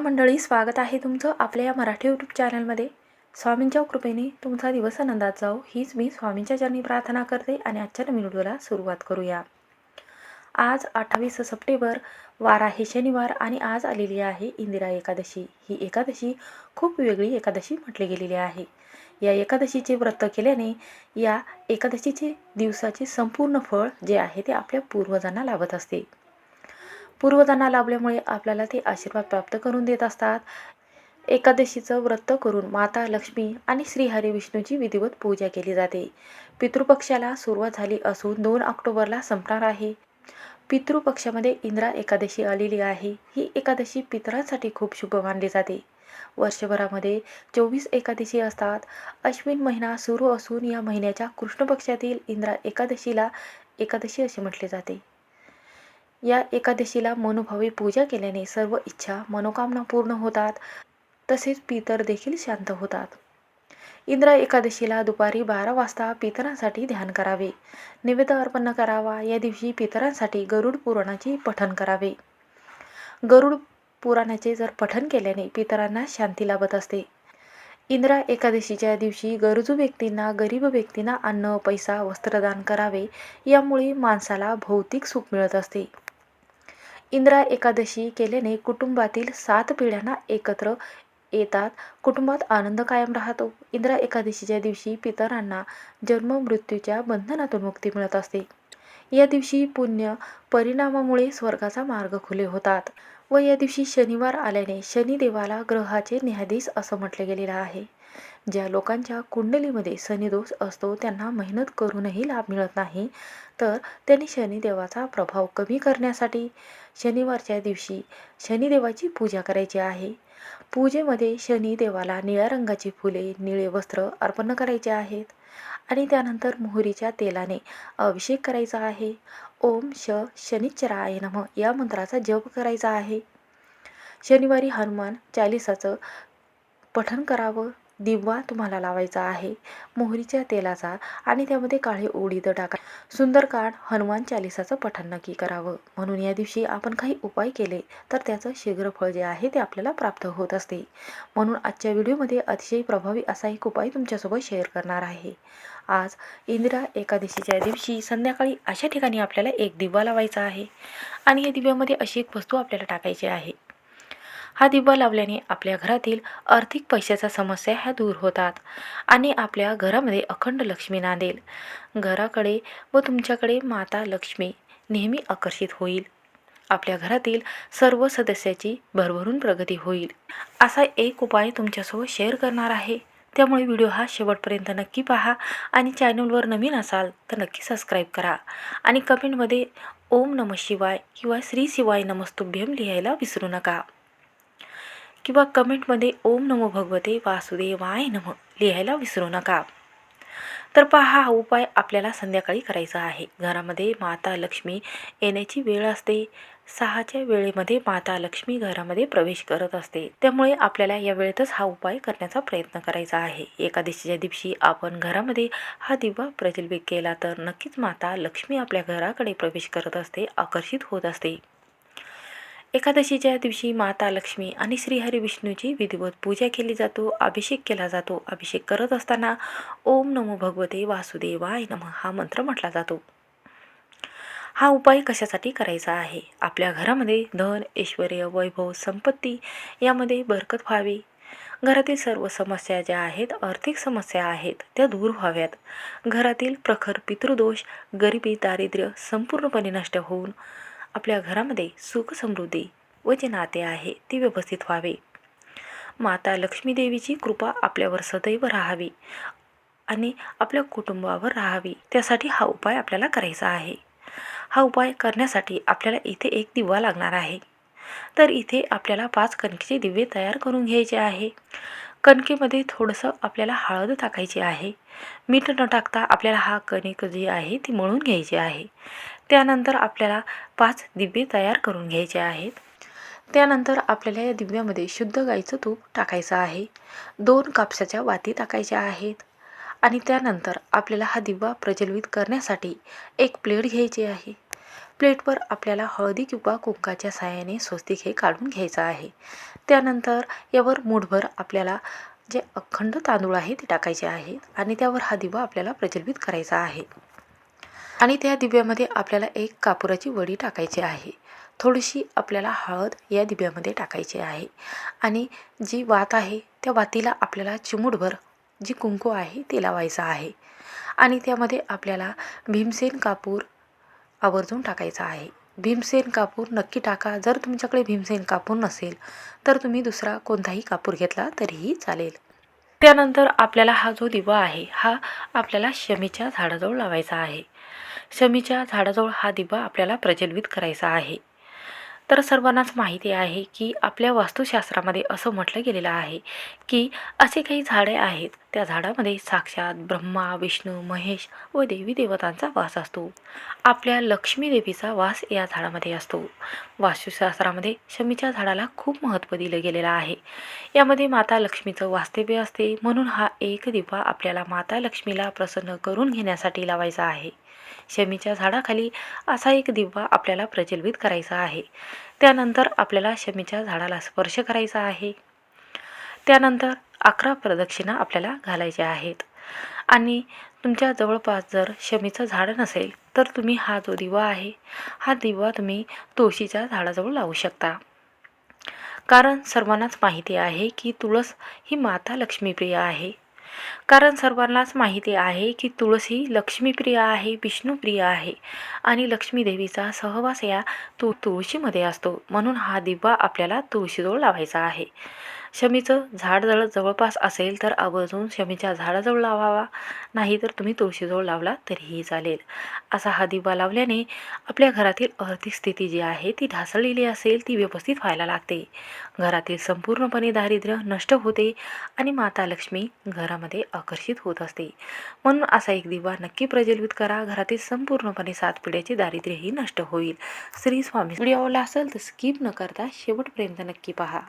मंडळी स्वागत आहे तुमचं आपल्या या मराठी यूट्यूब चॅनलमध्ये स्वामींच्या कृपेने तुमचा दिवस आनंदात जाओ हीच मी स्वामींच्या चरणी प्रार्थना करते आणि आजच्या नवीन व्हिडिओला सुरुवात करूया. आज अठ्ठावीस सप्टेंबर वार आहे शनिवार आणि आज आलेली आहे इंदिरा एकादशी. ही एकादशी खूप वेगळी एकादशी म्हटली गेलेली आहे. या एकादशीचे व्रत केल्याने या एकादशीचे दिवसाचे संपूर्ण फळ जे आहे ते आपल्या पूर्वजांना लाभत असते. पूर्वजांना लाभल्यामुळे आपल्याला ते आशीर्वाद प्राप्त करून देत असतात. एकादशीचं व्रत करून माता लक्ष्मी आणि श्रीहरी विष्णूची विधिवत पूजा केली जाते. पितृपक्षाला सुरुवात झाली असून दोन ऑक्टोबरला संपणार आहे. पितृपक्षामध्ये इंद्रा एकादशी आलेली आहे. ही एकादशी पितरांसाठी खूप शुभ मानली जाते. वर्षभरामध्ये चोवीस एकादशी असतात. अश्विन महिना सुरू असून या महिन्याच्या कृष्ण पक्षातील इंद्रा एकादशीला एकादशी असे म्हटले जाते. या एकादशीला मनोभावी पूजा केल्याने सर्व इच्छा मनोकामना पूर्ण होतात. तसेच पितर देखील शांत होतात. इंद्रा एकादशीला दुपारी बारा वाजता पितरांसाठी ध्यान करावे. निवेद अर्पण करावा. या दिवशी पितरांसाठी गरुड पुराणाचे पठण करावे. गरुड पुराणाचे जर पठण केल्याने पितरांना शांती लाभत असते. इंद्रा एकादशीच्या दिवशी गरजू व्यक्तींना गरीब व्यक्तींना अन्न पैसा वस्त्रदान करावे. यामुळे माणसाला भौतिक सुख मिळत असते. इंद्रा एकादशी केल्याने कुटुंबातील सात पिढ्यांना एकत्र येतात. कुटुंबात आनंद कायम राहतो. इंद्रा एकादशीच्या दिवशी पितरांना जन्म मृत्यूच्या बंधनातून मुक्ती मिळत असते. या दिवशी पुण्य परिणामामुळे स्वर्गाचा मार्ग खुले होतात व या दिवशी शनिवार आल्याने शनिदेवाला ग्रहाचे न्यायाधीश असं म्हटले गेलेलं आहे. ज्या लोकांच्या कुंडलीमध्ये शनिदोष असतो त्यांना मेहनत करूनही लाभ मिळत नाही. तर त्यांनी शनिदेवाचा प्रभाव कमी करण्यासाठी शनिवारच्या दिवशी शनिदेवाची पूजा करायची आहे. पूजेमध्ये शनिदेवाला निळ्या रंगाची फुले निळे वस्त्र अर्पण करायचे आहेत आणि त्यानंतर मोहरीच्या तेलाने अभिषेक करायचा आहे. ओम श शनिचराय नम या मंत्राचा जप करायचा आहे. शनिवारी हनुमान चालिसाचं पठण करावं. दिवा तुम्हाला लावायचा आहे. मोहरीच्या तेलाचा आणि त्यामध्ये काळे उडीद टाका. सुंदरकांड हनुमान चालिसाचं पठण नक्की करावं. म्हणून या दिवशी आपण काही उपाय केले तर त्याचं शीघ्रफळ जे आहे ते आपल्याला प्राप्त होत असते. म्हणून आजच्या व्हिडिओमध्ये अतिशय प्रभावी असा एक उपाय तुमच्यासोबत शेअर करणार आहे. आज इंदिरा एकादशीच्या दिवशी संध्याकाळी अशा ठिकाणी आपल्याला एक दिवा लावायचा आहे. आणि या दिव्यामध्ये अशी एक वस्तू आपल्याला टाकायची आहे. हा दिवा लावल्याने आपल्या घरातील आर्थिक पैशाच्या समस्या ह्या दूर होतात आणि आपल्या घरामध्ये अखंड लक्ष्मी नांदेल. घराकडे व तुमच्याकडे माता लक्ष्मी नेहमी आकर्षित होईल. आपल्या घरातील सर्व सदस्याची भरभरून प्रगती होईल. असा एक उपाय तुमच्यासोबत शेअर करणार आहे. त्यामुळे व्हिडिओ हा शेवटपर्यंत नक्की पहा आणि चॅनलवर नवीन असाल तर नक्की सबस्क्राईब करा आणि कमेंटमध्ये ओम नम शिवाय किंवा श्री शिवाय नमस्तुभ्यम लिहायला विसरू नका. किंवा कमेंटमध्ये ओम नमो भगवते वासुदेवाय नम लिहायला विसरू नका. तर पहा हा उपाय आपल्याला संध्याकाळी करायचा आहे. घरामध्ये माता लक्ष्मी येण्याची वेळ असते. सहाच्या वेळेमध्ये माता लक्ष्मी घरामध्ये प्रवेश करत असते. त्यामुळे आपल्याला या वेळेतच हा उपाय करण्याचा प्रयत्न करायचा आहे. एकादशीच्या दिवशी आपण घरामध्ये हा दिवा प्रज्वलित केला तर नक्कीच माता लक्ष्मी आपल्या घराकडे प्रवेश करत असते आकर्षित होत असते. एकादशीच्या दिवशी माता लक्ष्मी आणि श्रीहरी विष्णूची विधिवत पूजा केली जातो अभिषेक केला जातो. अभिषेक करत असताना ओम नमो भगवते वासुदेवाय नम हा मंत्र म्हटला जातो. हा उपाय कशासाठी करायचा आहे? आपल्या घरामध्ये धन ऐश्वर वैभव संपत्ती यामध्ये बरकत व्हावी. घरातील सर्व समस्या ज्या आहेत आर्थिक समस्या आहेत त्या दूर व्हाव्यात. घरातील प्रखर पितृदोष गरिबी दारिद्र्य संपूर्णपणे नष्ट होऊन आपल्या घरामध्ये सुख समृद्धी व जे नाते आहे ते व्यवस्थित व्हावे. माता लक्ष्मीदेवीची कृपा आपल्यावर सदैव राहावी आणि आपल्या कुटुंबावर राहावी. त्यासाठी हा उपाय आपल्याला करायचा आहे. हा उपाय करण्यासाठी आपल्याला इथे एक दिवा लागणार आहे. तर इथे आपल्याला पाच कणकेचे दिवे तयार करून घ्यायचे आहे. कणकेमध्ये थोडंसं आपल्याला हळद टाकायची आहे. मीठ न टाकता आपल्याला हा कणिक जी आहे ती मळून घ्यायची आहे. त्यानंतर आपल्याला पाच दिवे तयार करून घ्यायचे आहेत. त्यानंतर आपल्याला या दिव्यामध्ये शुद्ध गाईचं तूप टाकायचं आहे. दोन कापसाच्या वाती टाकायच्या आहेत. आणि त्यानंतर आपल्याला हा दिवा प्रज्वलित करण्यासाठी एक प्लेट घ्यायची आहे. प्लेटवर आपल्याला हळदी किंवा कुंकाच्या साहाय्याने स्वस्तिक हे काढून घ्यायचं आहे. त्यानंतर यावर मूठभर आपल्याला जे अखंड तांदूळ आहे ते टाकायचे आहे आणि त्यावर हा दिवा आपल्याला प्रज्वलित करायचा आहे. आणि त्या दिव्यामध्ये आपल्याला एक कापुराची वडी टाकायची आहे. थोडीशी आपल्याला हळद या दिव्यामध्ये टाकायची आहे. आणि जी वात आहे त्या वातीला आपल्याला चिमूटभर जी कुंकू आहे ते लावायचं आहे. आणि त्यामध्ये आपल्याला भीमसेन कापूर आवर्जून टाकायचा आहे. भीमसेन कापूर नक्की टाका. जर तुमच्याकडे भीमसेन कापूर नसेल तर तुम्ही दुसरा कोणताही कापूर घेतला तरीही चालेल. त्यानंतर आपल्याला हा जो दिवा आहे हा आपल्याला शमीच्या झाडाजवळ लावायचा आहे. शमीच्या झाडाजवळ हा दिवा आपल्याला प्रज्वलित करायचा आहे. तर सर्वांनाच माहिती आहे की आपल्या वास्तुशास्त्रामध्ये असं म्हटलं गेलेलं आहे की असे काही झाडे आहेत त्या झाडामध्ये साक्षात ब्रह्मा विष्णू महेश व देवी देवतांचा वास असतो. आपल्या लक्ष्मी देवीचा वास या झाडामध्ये असतो. वास्तुशास्त्रामध्ये शमीच्या झाडाला खूप महत्त्व दिलं गेलेलं आहे. यामध्ये माता लक्ष्मीचं वास्तव्य असते म्हणून हा एक दिवा आपल्याला माता लक्ष्मीला प्रसन्न करून घेण्यासाठी लावायचा आहे. शमीच्या झाडाखाली असा एक दिवा आपल्याला प्रज्वलित करायचा आहे. त्यानंतर आपल्याला शमीच्या झाडाला स्पर्श करायचा आहे. त्यानंतर अकरा प्रदक्षिणा आपल्याला घालायच्या आहेत. आणि तुमच्या जवळपास जर शमीचं झाड नसेल तर तुम्ही हा जो दिवा आहे हा दिवा तुम्ही तुळशीच्या झाडाजवळ लावू शकता. कारण सर्वांनाच माहिती आहे की तुळस ही माता लक्ष्मीप्रिय आहे. कारण सर्वांनाच माहिती आहे की तुळस ही लक्ष्मीप्रिय आहे विष्णुप्रिय आहे. आणि लक्ष्मीदेवीचा सहवास या तु तुळशीमध्ये असतो. म्हणून हा दिवा आपल्याला तुळशीजवळ लावायचा आहे. शमीचं झाड जर जवळपास असेल तर आवर्जून शमीच्या झाडाजवळ लावावा. नाही तर तुम्ही तुळशीजवळ लावला तरीही चालेल. असा हा दिवा लावल्याने आपल्या घरातील आर्थिक स्थिती जी आहे ती ढासळलेली असेल ती व्यवस्थित व्हायला लागते. घरातील संपूर्णपणे दारिद्र्य नष्ट होते आणि माता लक्ष्मी घरामध्ये आकर्षित होत असते. म्हणून असा एक दिवा नक्की प्रज्वलित करा. घरातील संपूर्णपणे सात पिढ्याचे दारिद्र्यही नष्ट होईल. श्री स्वामी. व्हिडिओ आवडला असेल तर स्किप न करता शेवटपर्यंत नक्की पहा.